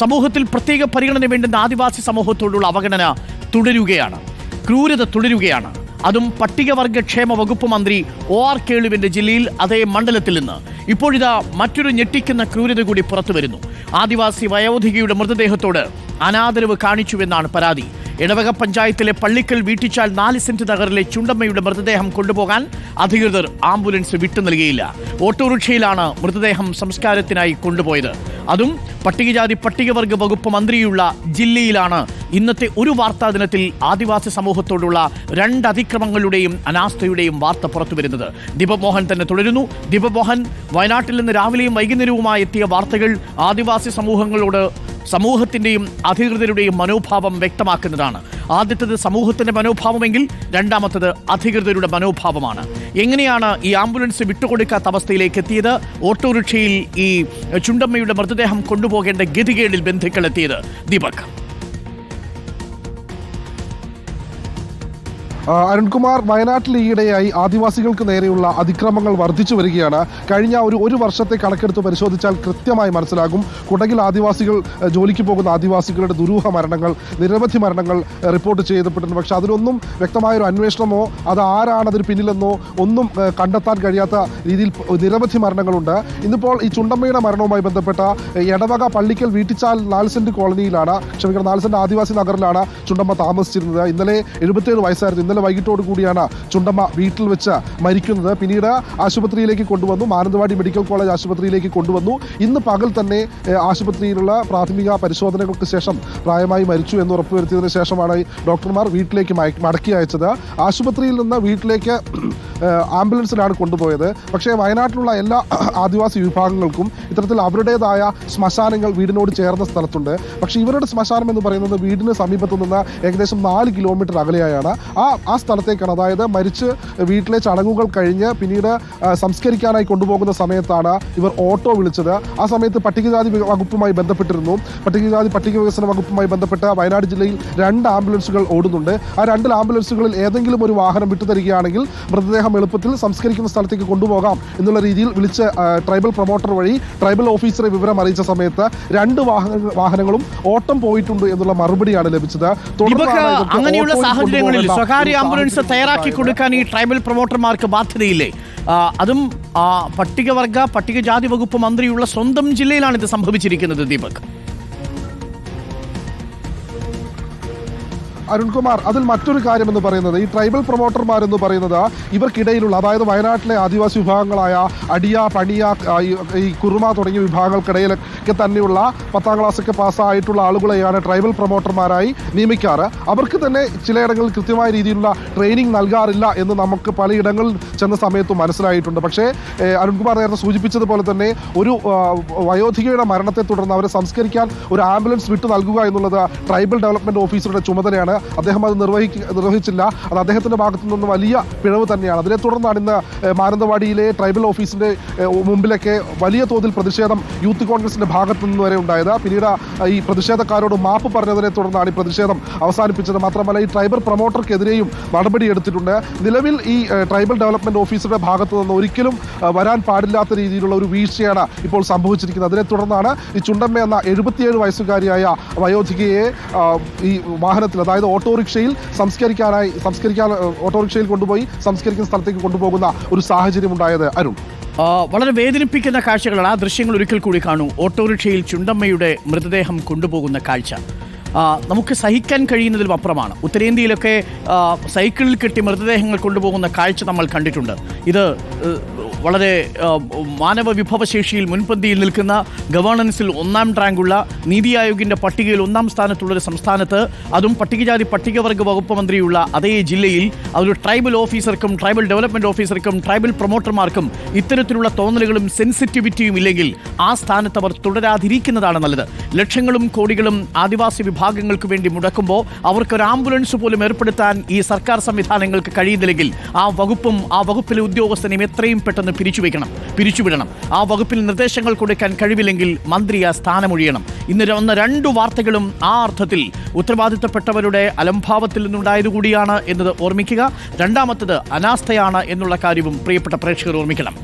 സമൂഹത്തിൽ പ്രത്യേക പരിഗണന വേണ്ടുന്ന ആദിവാസി സമൂഹത്തോടുള്ള അവഗണന തുടരുകയാണ്. ക്രൂരത തുടരുകയാണ്. അതും പട്ടികവർഗ ക്ഷേമ വകുപ്പ് മന്ത്രി ഒ ആർ കേളുവിന്റെ ജില്ലയിൽ അതേ മണ്ഡലത്തിൽ നിന്ന്. ഇപ്പോഴിതാ മറ്റൊരു ഞെട്ടിക്കുന്ന ക്രൂരത കൂടി പുറത്തു വരുന്നു ആദിവാസി വയോധികയുടെ മൃതദേഹത്തോട് അനാദരവ് കാണിച്ചുവെന്നാണ് പരാതി. ഇടവക പഞ്ചായത്തിലെ പള്ളിക്കൽ വീട്ടിച്ചാൽ നാല് സെന്റ് നഗറിലെ ചുണ്ടമ്മയുടെ മൃതദേഹം കൊണ്ടുപോകാൻ അധികൃതർ ആംബുലൻസ് വിട്ടു നൽകിയില്ല. ഓട്ടോറിക്ഷയിലാണ് മൃതദേഹം സംസ്കാരത്തിനായി കൊണ്ടുപോയത്. അതും പട്ടികജാതി പട്ടികവർഗ വകുപ്പ് മന്ത്രിയുള്ള ജില്ലയിലാണ്. ഇന്നത്തെ ഒരു വാർത്താ ദിനത്തിൽ ആദിവാസി സമൂഹത്തോടുള്ള രണ്ട് അതിക്രമങ്ങളുടെയും അനാസ്ഥയുടെയും വാർത്ത പുറത്തു വരുന്നത്. ദീപമോഹൻ തന്നെ തുടരുന്നു. ദീപമോഹൻ വയനാട്ടിൽ നിന്ന് രാവിലെയും വൈകുന്നേരവുമായി എത്തിയ വാർത്തകൾ ആദിവാസി സമൂഹങ്ങളോട് സമൂഹത്തിന്റെയും അധികൃതരുടെയും മനോഭാവം വ്യക്തമാക്കുന്നതാണ്. ആദ്യത്തത് സമൂഹത്തിന്റെ മനോഭാവമെങ്കിൽ രണ്ടാമത്തത് അധികൃതരുടെ മനോഭാവമാണ്. എങ്ങനെയാണ് ഈ ആംബുലൻസ് വിട്ടുകൊടുക്കാത്ത അവസ്ഥയിലേക്ക് എത്തിയത്? ഓട്ടോറിക്ഷയിൽ ഈ ചുണ്ടമ്മയുടെ മൃതദേഹം കൊണ്ടുപോകേണ്ട ഗതികേടിൽ ബന്ധുക്കൾ എത്തിയത്. ദീപക്. അരുൺകുമാർ വയനാട്ടിൽ ഈയിടെയായി ആദിവാസികൾക്ക് നേരെയുള്ള അതിക്രമങ്ങൾ വർദ്ധിച്ചു വരികയാണ്. കഴിഞ്ഞ ഒരു ഒരു വർഷത്തെ കണക്കെടുത്ത് പരിശോധിച്ചാൽ കൃത്യമായി മനസ്സിലാകും. കുടകിൽ ആദിവാസികൾ ജോലിക്ക് പോകുന്ന ആദിവാസികളുടെ ദുരൂഹ മരണങ്ങൾ നിരവധി മരണങ്ങൾ റിപ്പോർട്ട് ചെയ്യപ്പെട്ടിട്ടുണ്ട്. പക്ഷേ അതിനൊന്നും വ്യക്തമായൊരു അന്വേഷണമോ അത് ആരാണ് അതിന് പിന്നിലെന്നോ ഒന്നും കണ്ടെത്താൻ കഴിയാത്ത രീതിയിൽ നിരവധി മരണങ്ങളുണ്ട്. ഇന്നിപ്പോൾ ഈ ചുണ്ടമ്മയുടെ മരണവുമായി ബന്ധപ്പെട്ട എടവക പള്ളിക്കൽ വീട്ടിച്ചാൽ സെന്റ് കോളനിയിലാണ് ക്ഷമിക്കണം നാല് സെന്റ് ആദിവാസി നഗറിലാണ് ചുണ്ടമ്മ താമസിച്ചിരുന്നത്. ഇന്നലെ എഴുപത്തിയേഴ് വയസ്സായിരുന്നു. ഇന്നലെ വൈകിട്ടോട് കൂടിയാണ് ചുണ്ടമ്മ വീട്ടിൽ വെച്ച് മരിക്കുന്നത്. പിന്നീട് ആശുപത്രിയിലേക്ക് കൊണ്ടുവന്നു. മാനന്തവാടി മെഡിക്കൽ കോളേജ് ആശുപത്രിയിലേക്ക് കൊണ്ടുവന്നു. ഇന്ന് പകൽ തന്നെ ആശുപത്രിയിലുള്ള പ്രാഥമിക പരിശോധനകൾക്ക് ശേഷം പ്രായമായി മരിച്ചു എന്ന് ഉറപ്പുവരുത്തിയതിനു ശേഷമാണ് ഡോക്ടർമാർ വീട്ടിലേക്ക് മടക്കി അയച്ചത്. ആശുപത്രിയിൽ നിന്ന് വീട്ടിലേക്ക് ആംബുലൻസിലാണ് കൊണ്ടുപോയത്. പക്ഷേ വയനാട്ടിലുള്ള എല്ലാ ആദിവാസി വിഭാഗങ്ങൾക്കും ഇത്തരത്തിൽ അവരുടേതായ ശ്മശാനങ്ങൾ വീടിനോട് ചേർന്ന സ്ഥലത്തുണ്ട്. പക്ഷേ ഇവരുടെ ശ്മശാനം എന്ന് പറയുന്നത് വീടിന് സമീപത്തു നിന്ന് ഏകദേശം നാല് കിലോമീറ്റർ അകലെയായാണ് ആ ആ സ്ഥലത്തേക്കാണ് അതായത് മരിച്ച് വീട്ടിലെ ചടങ്ങുകൾ കഴിഞ്ഞ് പിന്നീട് സംസ്കരിക്കാനായി കൊണ്ടുപോകുന്ന സമയത്താണ് ഇവർ ഓട്ടോ വിളിച്ചത്. ആ സമയത്ത് പട്ടികജാതി വകുപ്പുമായി ബന്ധപ്പെട്ടിരുന്നു. പട്ടികജാതി പട്ടിക വികസന വകുപ്പുമായി ബന്ധപ്പെട്ട വയനാട് ജില്ലയിൽ രണ്ട് ആംബുലൻസുകൾ ഓടുന്നുണ്ട്. ആ രണ്ട് ആംബുലൻസുകളിൽ ഏതെങ്കിലും ഒരു വാഹനം വിട്ടുതരികയാണെങ്കിൽ മൃതദേഹം എളുപ്പത്തിൽ സംസ്കരിക്കുന്ന സ്ഥലത്തേക്ക് കൊണ്ടുപോകാം എന്നുള്ള രീതിയിൽ വിളിച്ച് ട്രൈബൽ പ്രൊമോട്ടർ വഴി ട്രൈബൽ ഓഫീസറെ വിവരം അറിയിച്ച സമയത്ത് രണ്ട് വാഹന വാഹനങ്ങളും ഓട്ടം പോയിട്ടുണ്ട് എന്നുള്ള മറുപടിയാണ് ലഭിച്ചത്. അങ്ങനെയുള്ള സാഹചര്യങ്ങളിൽ സ്വകാര്യ ആംബുലൻസ് തയ്യാറാക്കി കൊടുക്കാൻ ഈ ട്രൈബൽ പ്രൊമോട്ടർമാർക്ക് ബാധ്യതയില്ലേ? അതും പട്ടികവർഗ പട്ടികജാതി വകുപ്പ് മന്ത്രിയുള്ള സ്വന്തം ജില്ലയിലാണ് ഇത് സംഭവിച്ചിരിക്കുന്നത് ദീപക്. അരുൺകുമാർ അതിൽ മറ്റൊരു കാര്യം എന്ന് പറയുന്നത് ഈ ട്രൈബൽ പ്രൊമോട്ടർമാർ എന്ന് പറയുന്നത് ഇവർക്കിടയിലുള്ള അതായത് വയനാട്ടിലെ ആദിവാസി വിഭാഗങ്ങളായ അടിയ പണിയ ഈ- കുറുമ തുടങ്ങിയ വിഭാഗങ്ങൾക്കിടയിലൊക്കെ തന്നെയുള്ള പത്താം ക്ലാസ്സൊക്കെ പാസ്സായിട്ടുള്ള ആളുകളെയാണ് ട്രൈബൽ പ്രൊമോട്ടർമാരായി നിയമിക്കാറ്. അവർക്ക് തന്നെ ചിലയിടങ്ങളിൽ കൃത്യമായ രീതിയിലുള്ള ട്രെയിനിങ് നൽകാറില്ല എന്ന് നമുക്ക് പലയിടങ്ങളിൽ ചെന്ന സമയത്തും മനസ്സിലായിട്ടുണ്ട്. പക്ഷേ അരുൺകുമാർ നേരത്തെ സൂചിപ്പിച്ചതുപോലെ തന്നെ ഒരു വയോധികയുടെ മരണത്തെ തുടർന്ന് അവരെ സംസ്കരിക്കാൻ ഒരു ആംബുലൻസ് വിട്ടു നൽകുക എന്നുള്ളത് ട്രൈബൽ ഡെവലപ്മെന്റ് ഓഫീസറുടെ ചുമതലയാണ്. അദ്ദേഹം അത് നിർവഹിക്ക നിർവഹിച്ചില്ല. അത് അദ്ദേഹത്തിന്റെ ഭാഗത്തു നിന്നും വലിയ പിഴവ് തന്നെയാണ്. അതിനെ തുടർന്നാണ് ഇന്ന് മാനന്തവാടിയിലെ ട്രൈബൽ ഓഫീസിന്റെ മുമ്പിലൊക്കെ വലിയ തോതിൽ പ്രതിഷേധം യൂത്ത് കോൺഗ്രസിന്റെ ഭാഗത്തു നിന്ന് വരെ ഉണ്ടായത്. പിന്നീട് ഈ പ്രതിഷേധക്കാരോട് മാപ്പ് പറഞ്ഞതിനെ തുടർന്നാണ് ഈ പ്രതിഷേധം അവസാനിപ്പിച്ചത്. മാത്രമല്ല ഈ ട്രൈബൽ പ്രൊമോട്ടർക്കെതിരെയും നടപടി എടുത്തിട്ടുണ്ട്. നിലവിൽ ഈ ട്രൈബൽ ഡെവലപ്മെന്റ് ഓഫീസറുടെ ഭാഗത്തു നിന്ന് ഒരിക്കലും വരാൻ പാടില്ലാത്ത രീതിയിലുള്ള ഒരു വീഴ്ചയാണ് ഇപ്പോൾ സംഭവിച്ചിരിക്കുന്നത്. അതിനെ തുടർന്നാണ് ഈ ചുണ്ടമ്മ എന്ന എഴുപത്തിയേഴ് വയസ്സുകാരിയായ വയോധികയെ ഈ വാഹനത്തിൽ അതായത് ഓട്ടോറിക്ഷയിൽ സംസ്കരിക്കാനായി സംസ്കരിക്കാൻ ഓട്ടോറിക്ഷയിൽ കൊണ്ടുപോയി സംസ്കരിക്കുന്ന സ്ഥലത്തേക്ക് കൊണ്ടുപോകുന്ന ഒരു സാഹചര്യം ഉണ്ടായത് അരുൺ. വളരെ വേദനിപ്പിക്കുന്ന കാഴ്ചകളാണ് ആ ദൃശ്യങ്ങൾ ഒരിക്കൽ കൂടി കാണൂ. ഓട്ടോറിക്ഷയിൽ ചുണ്ടമ്മയുടെ മൃതദേഹം കൊണ്ടുപോകുന്ന കാഴ്ച. നമുക്ക് സഹിക്കാൻ കഴിയുന്നതിലും അപ്പുറമാണ്. ഉത്തരേന്ത്യയിലൊക്കെ സൈക്കിളിൽ കെട്ടി മൃതദേഹങ്ങൾ കൊണ്ടുപോകുന്ന കാഴ്ച നമ്മൾ കണ്ടിട്ടുണ്ട്. ഇത് വളരെ മാനവ വിഭവശേഷിയിൽ മുൻപന്തിയിൽ നിൽക്കുന്ന ഗവേണൻസിൽ ഒന്നാം റാങ്കുള്ള നീതി ആയോഗിന്റെ പട്ടികയിൽ ഒന്നാം സ്ഥാനത്തുള്ള ഒരു സംസ്ഥാനത്ത് അതും പട്ടികജാതി പട്ടികവർഗ വകുപ്പ് മന്ത്രിയുള്ള അതേ ജില്ലയിൽ അതൊരു ട്രൈബൽ ഓഫീസർക്കും ട്രൈബൽ ഡെവലപ്മെന്റ് ഓഫീസർക്കും ട്രൈബൽ പ്രൊമോട്ടർമാർക്കും ഇത്തരത്തിലുള്ള തോന്നലുകളും സെൻസിറ്റിവിറ്റിയും ഇല്ലെങ്കിൽ ആ സ്ഥാനത്ത് അവർ തുടരാതിരിക്കുന്നതാണ് നല്ലത്. ലക്ഷങ്ങളും കോടികളും ആദിവാസി വിഭാഗങ്ങൾക്ക് വേണ്ടി മുടക്കുമ്പോൾ അവർക്കൊരു ആംബുലൻസ് പോലും ഏർപ്പെടുത്താൻ ഈ സർക്കാർ സംവിധാനങ്ങൾക്ക് കഴിയുന്നില്ലെങ്കിൽ ആ വകുപ്പും ആ വകുപ്പിലെ ഉദ്യോഗസ്ഥനെയും എത്രയും പെട്ടെന്ന് പിരിച്ചുവെക്കണം പിരിച്ചുവിടണം. ആ വകുപ്പിൽ നിർദ്ദേശങ്ങൾ കൊടുക്കാൻ കഴിവില്ലെങ്കിൽ മന്ത്രി ആ സ്ഥാനമൊഴിയണം. ഇന്ന് വന്ന രണ്ടു വാർത്തകളും ആ അർത്ഥത്തിൽ ഉത്തരവാദിത്തപ്പെട്ടവരുടെ അലംഭാവത്തിൽ നിന്നുണ്ടായതുകൂടിയാണ് എന്നത് ഓർമ്മിക്കുക. രണ്ടാമത്തത് അനാസ്ഥയാണ് എന്നുള്ള കാര്യവും പ്രിയപ്പെട്ട പ്രേക്ഷകർ ഓർമ്മിക്കണം.